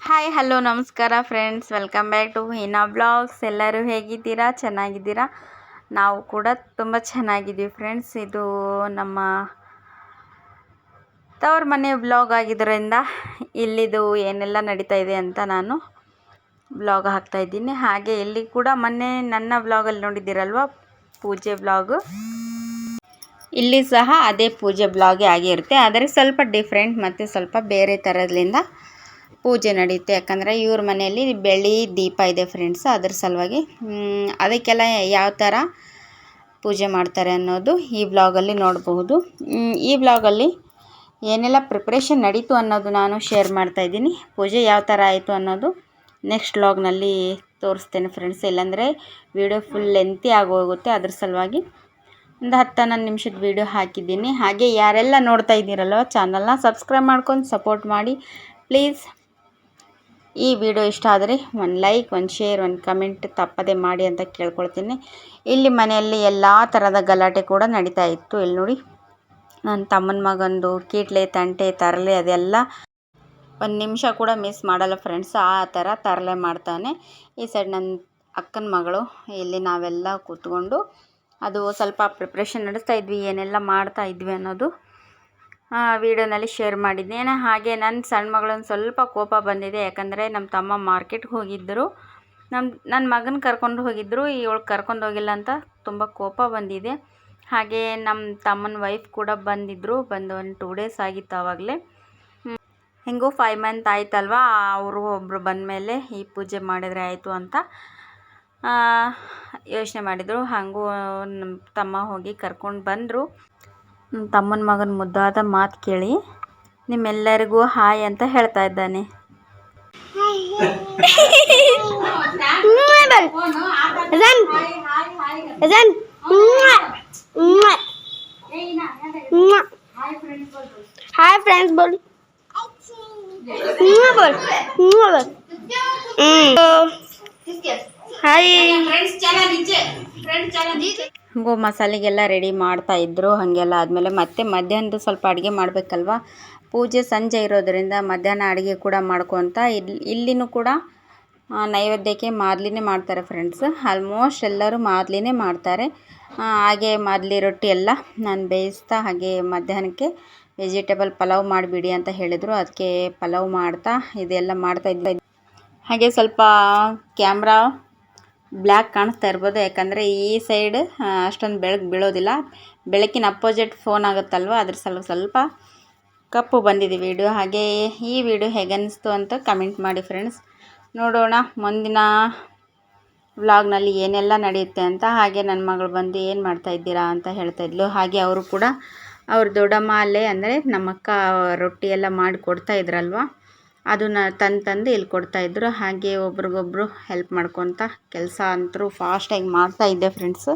Hi hello ನಮಸ್ಕಾರ friends welcome back to Heena vlogs ಎಲ್ಲರೂ ಹೇಗಿದ್ದೀರಾ? ಚೆನ್ನಾಗಿದ್ದೀರಾ? ನಾವು ಕೂಡ ತುಂಬ ಚೆನ್ನಾಗಿದ್ದೀವಿ ಫ್ರೆಂಡ್ಸ್ ಇದು ನಮ್ಮ ತವ್ರ ಮನೆ ಬ್ಲಾಗ್ ಆಗಿದ್ದರಿಂದ ಇಲ್ಲಿದು ಏನೆಲ್ಲ ನಡೀತಾ ಇದೆ ಅಂತ ನಾನು ಬ್ಲಾಗ್ ಹಾಕ್ತಾಯಿದ್ದೀನಿ ಹಾಗೆ ಇಲ್ಲಿ ಕೂಡ ಮೊನ್ನೆ ನನ್ನ ಬ್ಲಾಗಲ್ಲಿ ನೋಡಿದ್ದೀರಲ್ವ? ಪೂಜೆ ಬ್ಲಾಗು ಇಲ್ಲಿ ಸಹ ಅದೇ ಪೂಜೆ ಬ್ಲಾಗೇ ಆಗಿರುತ್ತೆ ಆದರೆ ಸ್ವಲ್ಪ ಡಿಫ್ರೆಂಟ್ ಮತ್ತು ಸ್ವಲ್ಪ ಬೇರೆ ಥರದಿಂದ ಪೂಜೆ ನಡೆಯುತ್ತೆ. ಯಾಕಂದರೆ ಇವ್ರ ಮನೆಯಲ್ಲಿ ಬೆಳ್ಳಿ ದೀಪ ಇದೆ ಫ್ರೆಂಡ್ಸ್ ಅದ್ರ ಸಲುವಾಗಿ ಅದಕ್ಕೆಲ್ಲ ಯಾವ ಥರ ಪೂಜೆ ಮಾಡ್ತಾರೆ ಅನ್ನೋದು ಈ ಬ್ಲಾಗಲ್ಲಿ ನೋಡಬಹುದು. ಈ ಬ್ಲಾಗಲ್ಲಿ ಏನೆಲ್ಲ ಪ್ರಿಪ್ರೇಷನ್ ನಡೀತು ಅನ್ನೋದು ನಾನು ಶೇರ್ ಮಾಡ್ತಾ ಇದ್ದೀನಿ. ಪೂಜೆ ಯಾವ ಥರ ಆಯಿತು ಅನ್ನೋದು ನೆಕ್ಸ್ಟ್ ಬ್ಲಾಗ್ನಲ್ಲಿ ತೋರಿಸ್ತೇನೆ ಫ್ರೆಂಡ್ಸ್ ಇಲ್ಲಾಂದರೆ ವಿಡಿಯೋ ಫುಲ್ ಲೆಂತಿ ಆಗೋಗುತ್ತೆ ಅದ್ರ ಸಲುವಾಗಿ ಒಂದು ಹತ್ತು ಹನ್ನೊಂದು ನಿಮಿಷದ ವೀಡಿಯೋ ಹಾಕಿದ್ದೀನಿ. ಹಾಗೆ ಯಾರೆಲ್ಲ ನೋಡ್ತಾ ಇದ್ದೀರಲ್ವ ಚಾನಲ್ನ ಸಬ್ಸ್ಕ್ರೈಬ್ ಮಾಡ್ಕೊಂಡು ಸಪೋರ್ಟ್ ಮಾಡಿ. ಪ್ಲೀಸ್ ಈ ವಿಡಿಯೋ ಇಷ್ಟ ಆದರೆ ಒಂದು ಲೈಕ್, ಒಂದು ಶೇರ್, ಒಂದು ಕಮೆಂಟ್ ತಪ್ಪದೆ ಮಾಡಿ ಅಂತ ಕೇಳ್ಕೊಳ್ತೀನಿ. ಇಲ್ಲಿ ಮನೆಯಲ್ಲಿ ಎಲ್ಲ ಥರದ ಗಲಾಟೆ ಕೂಡ ನಡೀತಾ ಇತ್ತು. ಇಲ್ಲಿ ನೋಡಿ, ನನ್ನ ತಮ್ಮನ ಮಗಂದು ಕೀಟ್ಲೆ, ತಂಟೆ, ತರಲೆ ಅದೆಲ್ಲ ಒಂದು ನಿಮಿಷ ಕೂಡ ಮಿಸ್ ಮಾಡಲ್ಲ ಫ್ರೆಂಡ್ಸ್ ಆ ಥರ ತರಲೆ ಮಾಡ್ತಾನೆ. ಈ ಸೈಡ್ ನನ್ನ ಅಕ್ಕನ ಮಗಳು, ಇಲ್ಲಿ ನಾವೆಲ್ಲ ಕೂತ್ಕೊಂಡು ಅದು ಸ್ವಲ್ಪ ಪ್ರಿಪ್ರೇಷನ್ ನಡೆಸ್ತಾ ಇದ್ವಿ, ಏನೆಲ್ಲ ಮಾಡ್ತಾ ಇದ್ವಿ ಅನ್ನೋದು ವಿಡಿಯೋನಲ್ಲಿ ಶೇರ್ ಮಾಡಿದ್ದೇನೆ ಹಾಗೆ ನನ್ನ ಸಣ್ಣ ಮಗಳೊಂದು ಸ್ವಲ್ಪ ಕೋಪ ಬಂದಿದೆ. ಯಾಕಂದರೆ ನಮ್ಮ ತಮ್ಮ ಮಾರ್ಕೆಟ್ಗೆ ಹೋಗಿದ್ದರು ನಮ್ಮ ನನ್ನ ಮಗನ ಕರ್ಕೊಂಡು ಹೋಗಿದ್ದರು ಇವಳು ಕರ್ಕೊಂಡು ಹೋಗಿಲ್ಲ ಅಂತ ತುಂಬ ಕೋಪ ಬಂದಿದೆ. ಹಾಗೆ ನಮ್ಮ ತಮ್ಮನ ವೈಫ್ ಕೂಡ ಬಂದಿದ್ದರು ಬಂದು ಒಂದು ಟೂ ಡೇಸ್ ಆಗಿತ್ತು ಆವಾಗಲೇ ಹೆಂಗೂ ಫೈವ್ ಮಂತ್ ಆಯ್ತಲ್ವ? ಅವರು ಒಬ್ಬರು ಬಂದಮೇಲೆ ಈ ಪೂಜೆ ಮಾಡಿದರೆ ಆಯಿತು ಅಂತ ಯೋಚನೆ ಮಾಡಿದರು. ಹಾಗೂ ನಮ್ಮ ತಮ್ಮ ಹೋಗಿ ಕರ್ಕೊಂಡು ಬಂದರು. ತಮ್ಮನ ಮಗನ ಮುದ್ದಾದ ಮಾತು ಕೇಳಿ ನಿಮ್ಮೆಲ್ಲರಿಗೂ ಹಾಯ್ ಅಂತ ಹೇಳ್ತಾ ಇದ್ದಾನೆ. ಹಾಯ್ ಫ್ರೆಂಡ್ಸ್ ಬೋಲ್ ಬೋಲ್ ಹ್ಞೂ ಹಾಯ್ ಹಂಗೋ ಮಸಾಲೆಗೆಲ್ಲ ರೆಡಿ ಮಾಡ್ತಾ ಇದ್ರು ಹಾಗೆಲ್ಲ ಆದಮೇಲೆ ಮತ್ತೆ ಮಧ್ಯಾಹ್ನದ ಸ್ವಲ್ಪ ಅಡುಗೆ ಮಾಡಬೇಕಲ್ವ? ಪೂಜೆ ಸಂಜೆ ಇರೋದರಿಂದ ಮಧ್ಯಾಹ್ನ ಅಡುಗೆ ಕೂಡ ಮಾಡ್ಕೊಂತ ಇಲ್ಲಿ ಇಲ್ಲಿನೂ ಕೂಡ ನೈವೇದ್ಯಕ್ಕೆ ಮಾದಲಿನೇ ಮಾಡ್ತಾರೆ ಫ್ರೆಂಡ್ಸ್ ಆಲ್ಮೋಸ್ಟ್ ಎಲ್ಲರೂ ಮಾದಲಿನೇ ಮಾಡ್ತಾರೆ. ಹಾಗೆ ಮಾದಲಿ ರೊಟ್ಟಿ ಎಲ್ಲ ನಾನು ಬೇಯಿಸ್ತಾ ಹಾಗೆ ಮಧ್ಯಾಹ್ನಕ್ಕೆ ವೆಜಿಟೇಬಲ್ ಪಲಾವ್ ಮಾಡಿಬಿಡಿ ಅಂತ ಹೇಳಿದರು. ಅದಕ್ಕೆ ಪಲಾವ್ ಮಾಡ್ತಾ ಇದೆಲ್ಲ ಮಾಡ್ತಾ ಇದ್ದೆ. ಹಾಗೆ ಸ್ವಲ್ಪ ಕ್ಯಾಮ್ರಾ ಬ್ಲ್ಯಾಕ್ ಕಾಣಿಸ್ತಾ ಇರ್ಬೋದು. ಯಾಕಂದರೆ ಈ ಸೈಡ್ ಅಷ್ಟೊಂದು ಬೆಳಕು ಬೀಳೋದಿಲ್ಲ. ಬೆಳಕಿನ ಅಪೋಸಿಟ್ ಫೋನ್ ಆಗುತ್ತಲ್ವ? ಅದ್ರ ಸಲ ಸ್ವಲ್ಪ ಕಪ್ಪು ಬಂದಿದೆ ವಿಡಿಯೋ. ಹಾಗೆ ಈ ವಿಡಿಯೋ ಹೇಗೆ ಅನ್ನಿಸ್ತು ಅಂತ ಕಮೆಂಟ್ ಮಾಡಿ ಫ್ರೆಂಡ್ಸ್. ನೋಡೋಣ. ಮುಂದಿನ ವ್ಲಾಗ್ನಲ್ಲಿ ಏನೆಲ್ಲ ನಡೆಯುತ್ತೆ ಅಂತ. ಹಾಗೆ ನನ್ನ ಮಗಳು ಬಂದು ಏನು ಮಾಡ್ತಾ ಇದ್ದೀರಾ ಅಂತ ಹೇಳ್ತಾ ಇದ್ಲು. ಹಾಗೆ ಅವರು ಕೂಡ, ಅವ್ರ ದೊಡ್ಡಮ್ಮ ಅಲ್ಲೇ, ಅಂದರೆ ನಮ್ಮಕ್ಕ ರೊಟ್ಟಿ ಎಲ್ಲ ಮಾಡಿ ಕೊಡ್ತಾ ಇದ್ರಲ್ವ? ಅದನ್ನ ತಂದು ತಂದು ಇಲ್ಲಿ ಕೊಡ್ತಾಯಿದ್ರು ಹಾಗೆ ಒಬ್ರಿಗೊಬ್ರು ಹೆಲ್ಪ್ ಮಾಡ್ಕೊತ ಕೆಲಸ ಅಂತೂ ಫಾಸ್ಟಾಗಿ ಮಾಡ್ತಾ ಇದ್ದೆ ಫ್ರೆಂಡ್ಸು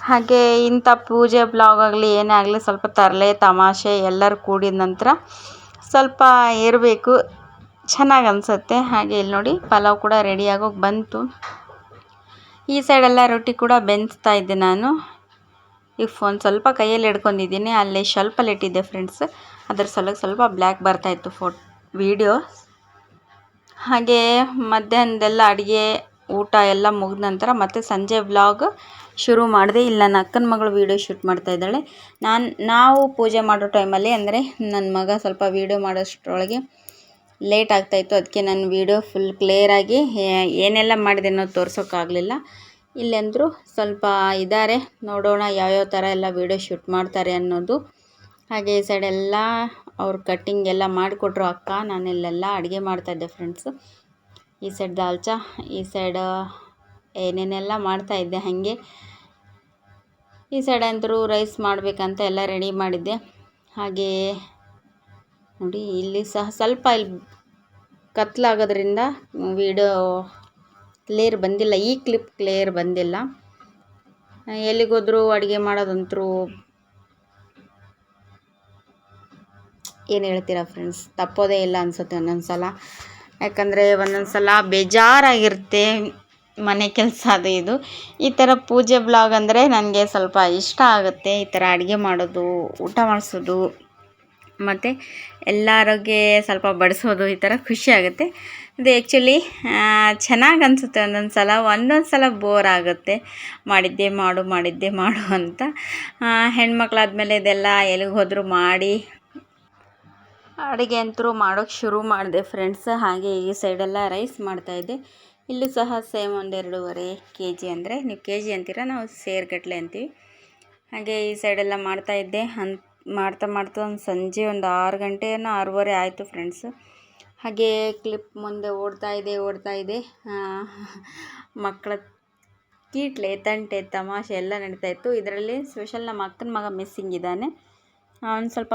ಹಾಗೆ ಇಂಥ ಪೂಜೆ ಬ್ಲಾಗ್ ಆಗಲಿ ಏನೇ ಆಗಲಿ ಸ್ವಲ್ಪ ತರಲೆ, ತಮಾಷೆ ಎಲ್ಲರೂ ಕೂಡಿದ ನಂತರ ಸ್ವಲ್ಪ ಇರಬೇಕು. ಚೆನ್ನಾಗಿ ಅನಿಸುತ್ತೆ. ಹಾಗೆ ಇಲ್ಲಿ ನೋಡಿ ಪಲಾವ್ ಕೂಡ ರೆಡಿಯಾಗೋಗಿ ಬಂತು. ಈ ಸೈಡೆಲ್ಲ ರೊಟ್ಟಿ ಕೂಡ ಬೆನ್ಸ್ತಾ ಇದ್ದೆ ನಾನು. ಈಗ ಫೋನ್ ಸ್ವಲ್ಪ ಕೈಯಲ್ಲಿ ಹಿಡ್ಕೊಂಡಿದ್ದೀನಿ. ಅಲ್ಲಿ ಸ್ವಲ್ಪ ಇಟ್ಟಿದ್ದೆ ಫ್ರೆಂಡ್ಸ್ ಅದ್ರ ಸಲಕ್ಕೆ ಸ್ವಲ್ಪ ಬ್ಲ್ಯಾಕ್ ಬರ್ತಾಯಿತ್ತು ಫೋಟ್ ವಿಡಿಯೋ ಹಾಗೆ ಮಧ್ಯಾಹ್ನದೆಲ್ಲ ಅಡುಗೆ, ಊಟ ಎಲ್ಲ ಮುಗಿದ ನಂತರ ಮತ್ತೆ ಸಂಜೆ ವ್ಲಾಗ್ ಶುರು ಮಾಡಿದೆ. ಇಲ್ಲಿ ನನ್ನ ಅಕ್ಕನ ಮಗಳು ವೀಡಿಯೋ ಶೂಟ್ ಮಾಡ್ತಾ ಇದ್ದಾಳೆ. ನಾನು, ನಾವು ಪೂಜೆ ಮಾಡೋ ಟೈಮಲ್ಲಿ ಅಂದರೆ ನನ್ನ ಮಗ ಸ್ವಲ್ಪ ವೀಡಿಯೋ ಮಾಡೋಷ್ಟರೊಳಗೆ ಲೇಟ್ ಆಗ್ತಾಯಿತ್ತು ಅದಕ್ಕೆ ನಾನು ವೀಡಿಯೋ ಫುಲ್ ಕ್ಲಿಯರಾಗಿ ಏನೆಲ್ಲ ಮಾಡಿದೆ ಅನ್ನೋದು ತೋರ್ಸೋಕ್ಕಾಗಲಿಲ್ಲ ಇಲ್ಲಂದರೂ ಸ್ವಲ್ಪ ಇದ್ದಾರೆ ನೋಡೋಣ ಯಾವ್ಯಾವ ಥರ ಎಲ್ಲ ವೀಡಿಯೋ ಶೂಟ್ ಮಾಡ್ತಾರೆ ಅನ್ನೋದು. ಹಾಗೆ ಈ ಸೈಡೆಲ್ಲ ಅವ್ರು ಕಟ್ಟಿಂಗ್ ಎಲ್ಲ ಮಾಡಿಕೊಟ್ರು ಅಕ್ಕ, ನಾನು ಇಲ್ಲೆಲ್ಲ ಅಡುಗೆ ಮಾಡ್ತಾಯಿದ್ದೆ ಫ್ರೆಂಡ್ಸು ಈ ಸೈಡ್ ದಾಲ್ಚಾ ಈ ಸೈಡ್ ಏನೇನೆಲ್ಲ ಮಾಡ್ತಾಯಿದ್ದೆ ಹಾಗೆ. ಈ ಸೈಡ್ ಅಂತರೂ ರೈಸ್ ಮಾಡಬೇಕಂತ ಎಲ್ಲ ರೆಡಿ ಮಾಡಿದ್ದೆ. ಹಾಗೆ, ನೋಡಿ, ಇಲ್ಲಿ ಸಹ ಸ್ವಲ್ಪ ಇಲ್ಲಿ ಕತ್ಲಾಗೋದ್ರಿಂದ ವಿಡಿಯೋ ಕ್ಲಿಯರ್ ಬಂದಿಲ್ಲ, ಈ ಕ್ಲಿಪ್ ಕ್ಲಿಯರ್ ಬಂದಿಲ್ಲ. ಎಲ್ಲಿಗೋದ್ರೂ ಅಡುಗೆ ಮಾಡೋದಂತರೂ ಏನು ಹೇಳ್ತೀರಾ ಫ್ರೆಂಡ್ಸ್ ತಪ್ಪೋದೇ ಇಲ್ಲ ಅನಿಸುತ್ತೆ ಒಂದೊಂದು ಸಲ ಯಾಕಂದರೆ ಒಂದೊಂದು ಸಲ ಬೇಜಾರಾಗಿರುತ್ತೆ ಮನೆ ಕೆಲಸ ಅದು ಇದು. ಈ ಥರ ಪೂಜೆ ಬ್ಲಾಗ್ ಅಂದರೆ ನನಗೆ ಸ್ವಲ್ಪ ಇಷ್ಟ ಆಗುತ್ತೆ. ಈ ಥರ ಅಡುಗೆ ಮಾಡೋದು, ಊಟ ಮಾಡಿಸೋದು, ಮತ್ತು ಎಲ್ಲರಿಗೆ ಸ್ವಲ್ಪ ಬಡಿಸೋದು ಈ ಥರ ಖುಷಿ ಆಗುತ್ತೆ. ಇದು ಆ್ಯಕ್ಚುಲಿ ಚೆನ್ನಾಗಿ ಅನಿಸುತ್ತೆ ಒಂದೊಂದು ಸಲ ಒಂದೊಂದು ಸಲ ಬೋರ್ ಆಗುತ್ತೆ. ಮಾಡಿದ್ದೆ ಮಾಡು ಮಾಡಿದ್ದೆ ಮಾಡು ಅಂತ. ಹೆಣ್ಮಕ್ಳಾದ್ಮೇಲೆ ಇದೆಲ್ಲ ಎಲ್ಲಿಗೆ ಹೋದರೂ ಮಾಡಿ ಅಡುಗೆ ಅಂತೂ ಮಾಡೋಕ್ಕೆ ಶುರು ಮಾಡಿದೆ ಫ್ರೆಂಡ್ಸ್. ಹಾಗೆ ಈ ಸೈಡೆಲ್ಲ ರೈಸ್ ಮಾಡ್ತಾಯಿದ್ದೆ ಇಲ್ಲೂ ಸಹ ಸೇಮ್ ಒಂದೆರಡೂವರೆ ಕೆ ಜಿ ಅಂದರೆ, ನೀವು ಕೆ ಜಿ ಅಂತೀರ? ನಾವು ಸೇರ್ಗಟ್ಲೆ ಅಂತೀವಿ. ಹಾಗೆ ಈ ಸೈಡೆಲ್ಲ ಮಾಡ್ತಾಯಿದ್ದೆ ಹನ್, ಮಾಡ್ತಾ ಮಾಡ್ತಾ ಒಂದು ಸಂಜೆ ಒಂದು ಆರು ಗಂಟೆಯನ್ನು ಆರೂವರೆ ಆಯಿತು ಫ್ರೆಂಡ್ಸ್. ಹಾಗೆ ಕ್ಲಿಪ್ ಮುಂದೆ ಓಡ್ತಾ ಇದೆ ಓಡ್ತಾ ಇದೆ. ಮಕ್ಕಳ ಕೀಟ್ಲೆ, ತಂಟೆ, ತಮಾಷೆ ಎಲ್ಲ ನಡೀತಾ ಇತ್ತು. ಇದರಲ್ಲಿ ಸ್ಪೆಷಲ್ ನಮ್ಮ ಅಕ್ಕನ ಮಗ ಮಿಸ್ಸಿಂಗ್ ಇದ್ದಾನೆ. ಅವನು ಸ್ವಲ್ಪ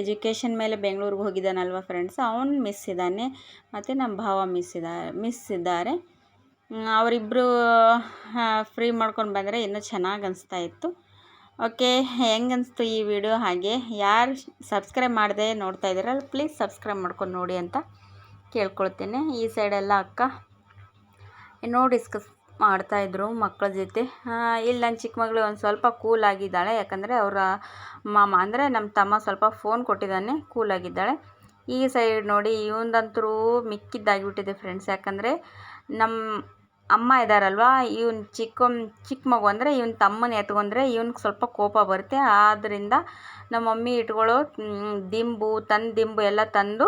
ಎಜುಕೇಷನ್ ಮೇಲೆ ಬೆಂಗಳೂರಿಗೆ ಹೋಗಿದ್ದಾನಲ್ವ ಫ್ರೆಂಡ್ಸ್ ಅವ್ನು ಮಿಸ್ ಇದ್ದಾನೆ. ಮತ್ತು ನಮ್ಮ ಭಾವ ಮಿಸ್ ಇದ್ದಾರೆ. ಮಿಸ್ ಇದ್ದಾರೆ ಅವರಿಬ್ಬರು ಫ್ರೀ ಮಾಡ್ಕೊಂಡು ಬಂದರೆ ಇನ್ನೂ ಚೆನ್ನಾಗಿ ಅನಿಸ್ತಾ ಇತ್ತು. ಓಕೆ ಹೆಂಗೆ ಅನಿಸ್ತು ಈ ವಿಡಿಯೋ ಹಾಗೆ ಯಾರು ಸಬ್ಸ್ಕ್ರೈಬ್ ಮಾಡದೆ ನೋಡ್ತಾ ಇದ್ದೀರಲ್ಲ ಪ್ಲೀಸ್ ಸಬ್ಸ್ಕ್ರೈಬ್ ಮಾಡ್ಕೊಂಡು ನೋಡಿ ಅಂತ ಕೇಳ್ಕೊಳ್ತೇನೆ. ಈ ಸೈಡೆಲ್ಲ ಅಕ್ಕ ನೋಡಿ ಡಿಸ್ಕಸ್ ಮಾಡ್ತಾಯಿದ್ರು ಮಕ್ಕಳ ಜೊತೆ. ಇಲ್ಲಿ ನನ್ನ ಚಿಕ್ಕ ಮಗಳು ಒಂದು ಸ್ವಲ್ಪ ಕೂಲ್ ಆಗಿದ್ದಾಳೆ. ಯಾಕಂದರೆ ಅವರ ಮಾಮ, ಅಂದರೆ ನಮ್ಮ ತಮ್ಮ ಸ್ವಲ್ಪ ಫೋನ್ ಕೊಟ್ಟಿದ್ದಾನೆ ಕೂಲ್ ಆಗಿದ್ದಾಳೆ. ಈ ಸೈಡ್ ನೋಡಿ ಇವಂದಂತರೂ ಮಿಕ್ಕಿದ್ದಾಗಿಬಿಟ್ಟಿದೆ ಫ್ರೆಂಡ್ಸ್ ಯಾಕಂದರೆ ನಮ್ಮ ಅಮ್ಮ ಇದ್ದಾರಲ್ವ ಇವನ್ ಚಿಕ್ಕ ಚಿಕ್ಕ ಮಗು ಅಂದರೆ ಇವ್ನ ತಮ್ಮನ ಎತ್ಕೊಂಡ್ರೆ ಇವನಿಗೆ ಸ್ವಲ್ಪ ಕೋಪ ಬರುತ್ತೆ. ಆದ್ದರಿಂದ ನಮ್ಮ ಮಮ್ಮಿ ಇಟ್ಕೊಳ್ಳೋ ದಿಂಬು ತಂದು ದಿಂಬು ಎಲ್ಲ ತಂದು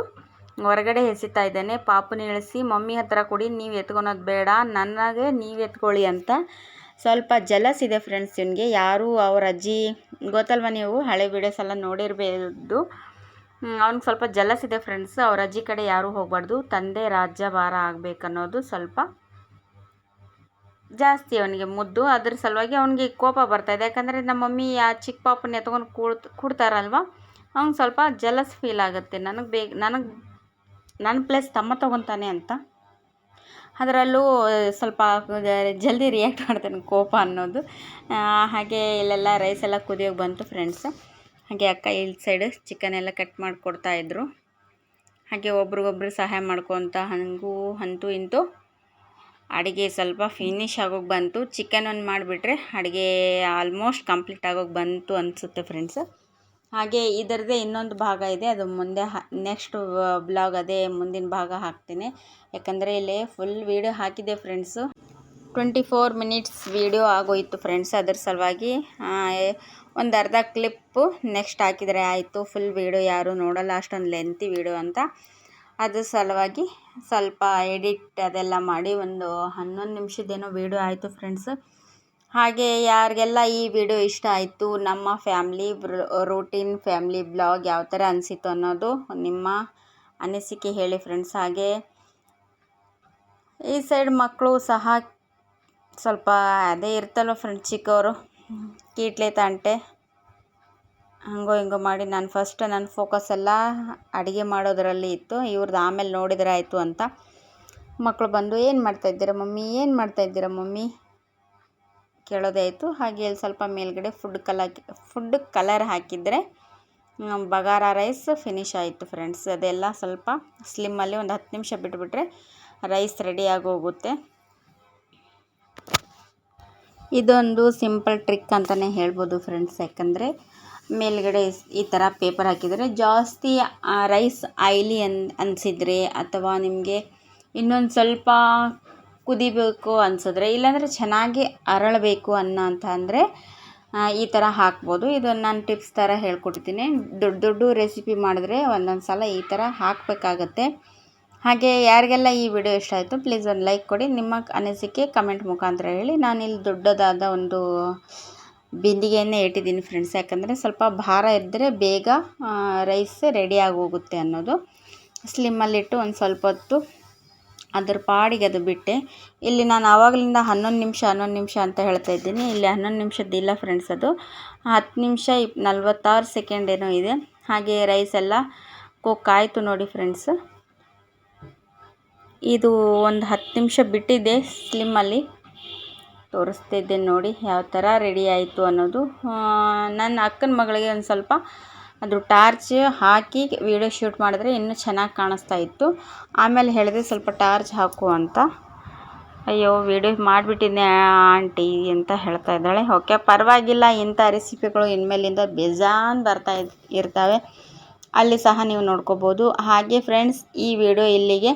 ಹೊರಗಡೆ ಎಸಿತಾ ಇದ್ದಾನೆ. ಪಾಪನ ಇಳಿಸಿ ಮಮ್ಮಿ ಹತ್ರ ಕೊಡಿ, ನೀವು ಎತ್ಕೊಳೋದು ಬೇಡ ನನಗೆ ನೀವು ಎತ್ಕೊಳ್ಳಿ ಅಂತ ಸ್ವಲ್ಪ ಜಲಸ್ ಇದೆ ಫ್ರೆಂಡ್ಸ್ ಇವನಿಗೆ. ಯಾರು ಅವ್ರ ಅಜ್ಜಿ, ಗೊತ್ತಲ್ವ ನೀವು? ಹಳೆ ವೀಡಿಯೋಸ್ ಎಲ್ಲ ನೋಡಿರ್ಬೋದು ಅವ್ನಿಗೆ ಸ್ವಲ್ಪ ಜಲಸ್ ಇದೆ ಫ್ರೆಂಡ್ಸ್. ಅವ್ರ ಅಜ್ಜಿ ಕಡೆ ಯಾರೂ ಹೋಗಬಾರ್ದು. ತಂದೆ ರಾಜ್ಯ ಭಾರ ಆಗಬೇಕನ್ನೋದು ಸ್ವಲ್ಪ ಜಾಸ್ತಿ ಅವನಿಗೆ ಮುದ್ದು. ಅದ್ರ ಸಲುವಾಗಿ ಅವನಿಗೆ ಕೋಪ ಬರ್ತಾಯಿದೆ ಯಾಕಂದರೆ ನಮ್ಮ ಮಮ್ಮಿ ಆ ಚಿಕ್ಕ ಪಾಪನ ಎತ್ಕೊಂಡು ಕೂಡ್ ಕೊಡ್ತಾರಲ್ವ? ಅವ್ನಿಗೆ ಸ್ವಲ್ಪ ಜಲಸ್ ಫೀಲ್ ಆಗುತ್ತೆ. ನನಗೆ ಬೇಗ ನನಗೆ ನನ್ನ ಪ್ಲೇಸ್ ತಮ್ಮ ತೊಗೊತಾನೆ ಅಂತ. ಅದರಲ್ಲೂ ಸ್ವಲ್ಪ ಜಲ್ದಿ ರಿಯಾಕ್ಟ್ ಮಾಡ್ತಾನೆ ಕೋಪ ಅನ್ನೋದು. ಹಾಗೆ ಇಲ್ಲೆಲ್ಲ ರೈಸ್ ಎಲ್ಲ ಕುದಿಯೋಕೆ ಬಂತು ಫ್ರೆಂಡ್ಸ್ ಹಾಗೆ ಅಕ್ಕ ಇಲ್ಲಿ ಸೈಡ್ ಚಿಕನ್ ಎಲ್ಲ ಕಟ್ ಮಾಡಿಕೊಡ್ತಾಯಿದ್ರು ಹಾಗೆ ಒಬ್ರಿಗೊಬ್ರು ಸಹಾಯ ಮಾಡ್ಕೊತ ಹಂಗೂ ಅಂತೂ ಇಂತೂ ಅಡುಗೆ ಸ್ವಲ್ಪ ಫಿನಿಶ್ ಆಗೋಗಿ ಬಂತು. ಚಿಕನ್ ಒಂದು ಮಾಡಿಬಿಟ್ರೆ ಅಡುಗೆ ಆಲ್ಮೋಸ್ಟ್ ಕಂಪ್ಲೀಟ್ ಆಗೋಗಿ ಬಂತು ಅನಿಸುತ್ತೆ ಫ್ರೆಂಡ್ಸ್ ಹಾಗೆ ಇದರದ್ದೇ ಇನ್ನೊಂದು ಭಾಗ ಇದೆ. ಅದು ಮುಂದೆ ಹಾ ನೆಕ್ಸ್ಟ್ ಬ್ಲಾಗ್ ಅದೇ ಮುಂದಿನ ಭಾಗ ಹಾಕ್ತೀನಿ. ಯಾಕಂದರೆ ಇಲ್ಲಿ ಫುಲ್ ವೀಡಿಯೋ ಹಾಕಿದೆ friends twenty four minutes video ಆಗೋಯಿತು ಫ್ರೆಂಡ್ಸ್ ಅದ್ರ ಸಲುವಾಗಿ. ಒಂದು ಅರ್ಧ ಕ್ಲಿಪ್ಪು ನೆಕ್ಸ್ಟ್ ಹಾಕಿದರೆ ಆಯಿತು. ಫುಲ್ ವೀಡಿಯೋ ಯಾರೂ ನೋಡಲ್ಲ, ಅಷ್ಟೊಂದು ಲೆಂತಿ ವೀಡಿಯೋ ಅಂತ. ಅದ್ರ ಸಲುವಾಗಿ ಸ್ವಲ್ಪ ಎಡಿಟ್ ಅದೆಲ್ಲ ಮಾಡಿ ಒಂದು ಹನ್ನೊಂದು ನಿಮಿಷದ್ದೇನೋ ವೀಡಿಯೋ ಆಯಿತು ಫ್ರೆಂಡ್ಸ್ ಹಾಗೆ ಯಾರಿಗೆಲ್ಲ ಈ ವಿಡಿಯೋ ಇಷ್ಟ ಆಯಿತು, ನಮ್ಮ ಫ್ಯಾಮ್ಲಿ ರೂಟೀನ್ ಫ್ಯಾಮ್ಲಿ ಬ್ಲಾಗ್ ಯಾವ ಥರ ಅನಿಸಿತು ಅನ್ನೋದು ನಿಮ್ಮ ಅನಿಸಿಕೆ ಹೇಳಿ ಫ್ರೆಂಡ್ಸ್. ಹಾಗೆ ಈ ಸೈಡ್ ಮಕ್ಕಳು ಸಹ ಸ್ವಲ್ಪ ಅದೇ ಇರ್ತಲ್ವ ಫ್ರೆಂಡ್ ಚಿಕ್ಕವರು, ಕೀಟ್ಲೆ ತಂಟೆ. ಹಂಗೋ ಹಿಂಗೋ ಮಾಡಿ ನಾನು ಫಸ್ಟ್ ನನ್ನ ಫೋಕಸ್ ಎಲ್ಲ ಅಡುಗೆ ಮಾಡೋದರಲ್ಲಿ ಇತ್ತು ಇವ್ರದ್ದು ಆಮೇಲೆ ನೋಡಿದ್ರೆ ಆಯಿತು ಅಂತ. ಮಕ್ಕಳು ಬಂದು, ಏನು ಮಾಡ್ತಾಯಿದ್ದೀರ ಮಮ್ಮಿ? ಏನು ಮಾಡ್ತಾಯಿದ್ದೀರಾ ಮಮ್ಮಿ? ಕೇಳೋದೇ ಆಯಿತು. ಹಾಗೆ ಸ್ವಲ್ಪ ಮೇಲ್ಗಡೆ ಫುಡ್ ಕಲರ್ ಫುಡ್ ಕಲರ್ ಹಾಕಿದರೆ ಬಗಾರ ರೈಸ್ ಫಿನಿಶ್ ಆಯಿತು ಫ್ರೆಂಡ್ಸ್ ಅದೆಲ್ಲ ಸ್ವಲ್ಪ ಸ್ಲಿಮ್ಮಲ್ಲಿ ಒಂದು ಹತ್ತು ನಿಮಿಷ ಬಿಟ್ಬಿಟ್ರೆ ರೈಸ್ ರೆಡಿಯಾಗಿ ಹೋಗುತ್ತೆ. ಇದೊಂದು ಸಿಂಪಲ್ ಟ್ರಿಕ್ ಅಂತಲೇ ಹೇಳ್ಬೋದು ಫ್ರೆಂಡ್ಸ್ ಯಾಕಂದರೆ ಮೇಲ್ಗಡೆ ಈ ಥರ ಪೇಪರ್ ಹಾಕಿದರೆ ಜಾಸ್ತಿ ರೈಸ್ ಆಯ್ಲಿ ಅನ್, ಅನಿಸಿದ್ರೆ ಅಥವಾ ನಿಮಗೆ ಇನ್ನೊಂದು ಸ್ವಲ್ಪ ಕುದಿಬೇಕು ಅನ್ಸಿದ್ರೆ, ಇಲ್ಲಾಂದರೆ ಚೆನ್ನಾಗಿ ಅರಳಬೇಕು ಅನ್ನೋ ಅಂತ ಅಂದರೆ ಈ ಥರ ಹಾಕ್ಬೋದು. ಇದು ನಾನು ಟಿಪ್ಸ್ ಥರ ಹೇಳ್ಕೊಡ್ತೀನಿ. ದೊಡ್ಡ ದೊಡ್ಡ ರೆಸಿಪಿ ಮಾಡಿದ್ರೆ ಒಂದೊಂದು ಸಲ ಈ ಥರ ಹಾಕಬೇಕಾಗತ್ತೆ. ಹಾಗೆ ಯಾರಿಗೆಲ್ಲ ಈ ವಿಡಿಯೋ ಇಷ್ಟ ಆಯಿತು ಪ್ಲೀಸ್ ಒಂದು ಲೈಕ್ ಕೊಡಿ. ನಿಮ್ಮ ಅನಿಸಿಕೆ ಕಮೆಂಟ್ ಮುಖಾಂತರ ಹೇಳಿ. ನಾನಿಲ್ಲಿ ದೊಡ್ಡದಾದ ಒಂದು ಬಿಂದಿಗೆಯನ್ನೇ ಇಟ್ಟಿದ್ದೀನಿ ಫ್ರೆಂಡ್ಸ್ ಯಾಕಂದರೆ ಸ್ವಲ್ಪ ಭಾರ ಇದ್ದರೆ ಬೇಗ ರೈಸ್ ರೆಡಿಯಾಗಿ ಹೋಗುತ್ತೆ ಅನ್ನೋದು. ಸ್ಲಿಮ್ಮಲ್ಲಿಟ್ಟು ಒಂದು ಸ್ವಲ್ಪ ಹೊತ್ತು ಅದ್ರ ಪಾಡಿಗೆ ಅದು ಬಿಟ್ಟೆ. ಇಲ್ಲಿ ನಾನು ಆವಾಗಲಿಂದ ಹನ್ನೊಂದು ನಿಮಿಷ ಹನ್ನೊಂದು ನಿಮಿಷ ಅಂತ ಹೇಳ್ತಾ ಇದ್ದೀನಿ. ಇಲ್ಲಿ ಹನ್ನೊಂದು ನಿಮಿಷದ್ದಿಲ್ಲ ಫ್ರೆಂಡ್ಸ್ ಅದು. ಹತ್ತು ನಿಮಿಷ ಇಪ್ ನಲ್ವತ್ತಾರು ಸೆಕೆಂಡ್ ಏನೋ ಇದೆ. ಹಾಗೆ ರೈಸ್ ಎಲ್ಲ ಕುಕ್ ಆಯಿತು ನೋಡಿ ಫ್ರೆಂಡ್ಸ್ ಇದು ಒಂದು ಹತ್ತು ನಿಮಿಷ ಬಿಟ್ಟಿದ್ದೆ ಸ್ಲಿಮ್ಮಲ್ಲಿ ತೋರಿಸ್ತಿದ್ದೆ ನೋಡಿ ಯಾವ ಥರ ರೆಡಿ ಆಯಿತು ಅನ್ನೋದು. ನನ್ನ ಅಕ್ಕನ ಮಗಳಿಗೆ ಒಂದು ಸ್ವಲ್ಪ ಅದು ಟಾರ್ಚ್ ಹಾಕಿ ವೀಡಿಯೋ ಶೂಟ್ ಮಾಡಿದ್ರೆ ಇನ್ನೂ ಚೆನ್ನಾಗಿ ಕಾಣಿಸ್ತಾ ಇತ್ತು. ಆಮೇಲೆ ಹೇಳಿದೆ ಸ್ವಲ್ಪ ಟಾರ್ಚ್ ಹಾಕು ಅಂತ. ಅಯ್ಯೋ, ವೀಡಿಯೋ ಮಾಡಿಬಿಟ್ಟಿದ್ದೆ ಆಂಟಿ ಅಂತ ಹೇಳ್ತಾ ಇದ್ದಾಳೆ. ಓಕೆ, ಪರವಾಗಿಲ್ಲ, ಇಂಥ ರೆಸಿಪಿಗಳು ಇನ್ಮೇಲಿಂದ ಬೇಜಾನ್ ಬರ್ತಾ ಇರ್ತವೆ. ಅಲ್ಲಿ ಸಹ ನೀವು ನೋಡ್ಕೋಬೋದು. ಹಾಗೆ ಫ್ರೆಂಡ್ಸ್, ಈ ವಿಡಿಯೋ ಇಲ್ಲಿಗೆ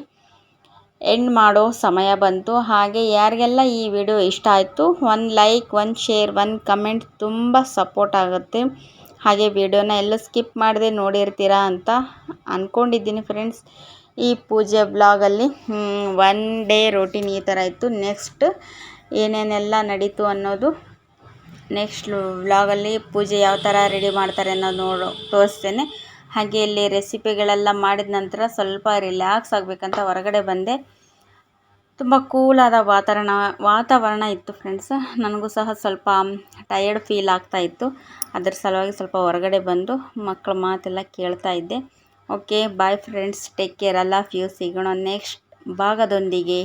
ಎಂಡ್ ಮಾಡೋ ಸಮಯ ಬಂತು. ಹಾಗೆ ಯಾರಿಗೆಲ್ಲ ಈ ವಿಡಿಯೋ ಇಷ್ಟ ಆಯಿತು, ಒಂದು ಲೈಕ್, ಒಂದು ಶೇರ್, ಒಂದು ಕಮೆಂಟ್ ತುಂಬ ಸಪೋರ್ಟ್ ಆಗುತ್ತೆ. ಹಾಗೆ ವಿಡಿಯೋನ ಎಲ್ಲ ಸ್ಕಿಪ್ ಮಾಡದೆ ನೋಡಿರ್ತೀರಾ ಅಂತ ಅಂದ್ಕೊಂಡಿದ್ದೀನಿ ಫ್ರೆಂಡ್ಸ್ ಈ ಪೂಜೆ ಬ್ಲಾಗಲ್ಲಿ ಒನ್ ಡೇ ರೋಟೀನ್ ಈ ಥರ ಇತ್ತು. ನೆಕ್ಸ್ಟ್ ಏನೇನೆಲ್ಲ ನಡೀತು ಅನ್ನೋದು ನೆಕ್ಸ್ಟ್ ವ್ಲಾಗಲ್ಲಿ ಪೂಜೆ ಯಾವ ಥರ ರೆಡಿ ಮಾಡ್ತಾರೆ ಅನ್ನೋದು ನೋಡು, ತೋರಿಸ್ತೇನೆ. ಹಾಗೆ ಇಲ್ಲಿ ರೆಸಿಪಿಗಳೆಲ್ಲ ಮಾಡಿದ ನಂತರ ಸ್ವಲ್ಪ ರಿಲ್ಯಾಕ್ಸ್ ಆಗಬೇಕಂತ ಹೊರಗಡೆ ಬಂದೆ. ತುಂಬ ಕೂಲಾದ ವಾತಾವರಣ ವಾತಾವರಣ ಇತ್ತು ಫ್ರೆಂಡ್ಸ್ ನನಗೂ ಸಹ ಸ್ವಲ್ಪ ಟಯರ್ಡ್ ಫೀಲ್ ಆಗ್ತಾ ಇತ್ತು. ಅದ್ರ ಸಲುವಾಗಿ ಸ್ವಲ್ಪ ಹೊರಗಡೆ ಬಂದು ಮಕ್ಕಳ ಮಾತೆಲ್ಲ ಕೇಳ್ತಾ ಇದ್ದೆ. Okay bye friends take care ಅಲ್ಲ ಫ್ಯೂ ಸಿಗೋಣ ನೆಕ್ಸ್ಟ್ ಭಾಗದೊಂದಿಗೆ.